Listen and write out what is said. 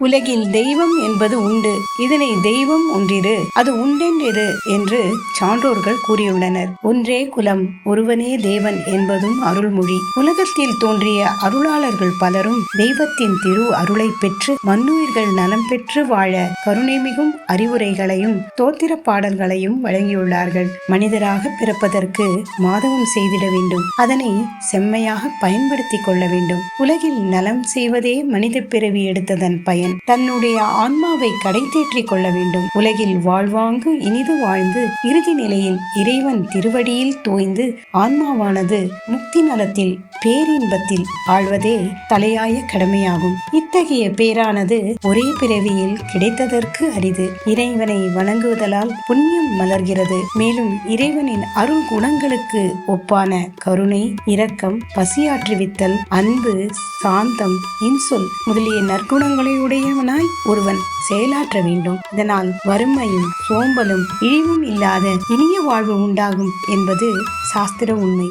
உலகில் தெய்வம் என்பது உண்டு. இதனை தெய்வம் ஒன்றிரு. அது உண்டென்றிரு என்று சான்றோர்கள் கூறியுள்ளனர். ஒன்றே குலம் ஒருவனே தேவன் என்பதும் அருள்மொழி. உலகத்தில் தோன்றிய அருளாளர்கள் பலரும் தெய்வத்தின் திரு அருளை பெற்று மன்னுயிர்கள் நலம் பெற்று வாழ கருணைமிகும் அறிவுரைகளையும் தோத்திர பாடல்களையும் வழங்கியுள்ளார்கள். மனிதராக பிறப்பதற்கு மாதவம் செய்திட வேண்டும். அதனை செம்மையாக பயன்படுத்திக் கொள்ள வேண்டும். உலகில் நலம் செய்வதே மனித பிறவி எடுத்ததன் பயன். தன்னுடைய ஆன்மாவை கடை தேற்றிக் கொள்ள வேண்டும். உலகில் வாழ்வாங்கு இனிது வாழ்ந்து இறுதி நிலையில் இறைவன் திருவடியில் தோய்ந்து ஆன்மாவானது முக்தி நலத்தில் பேரின்பத்தில் ஆழ்வதே தலையாய கடமையாகும். இத்தகைய பேரானது ஒரே பிறவியில் கிடைத்ததற்கு அரிது. இறைவனை வணங்குவதலால் புண்ணியம் மலர்கிறது. மேலும் இறைவனின் அருள் குணங்களுக்கு ஒப்பான கருணை இரக்கம் பசியாற்றுவித்தல் அன்பு சாந்தம் இன்சொல் முதலிய உடையவனாய் ஒருவன் செயலாற்ற வேண்டும். இதனால் வறுமையும் சோம்பலும் இழிவும் இல்லாத இனிய வாழ்வு உண்டாகும் என்பது சாஸ்திர உண்மை.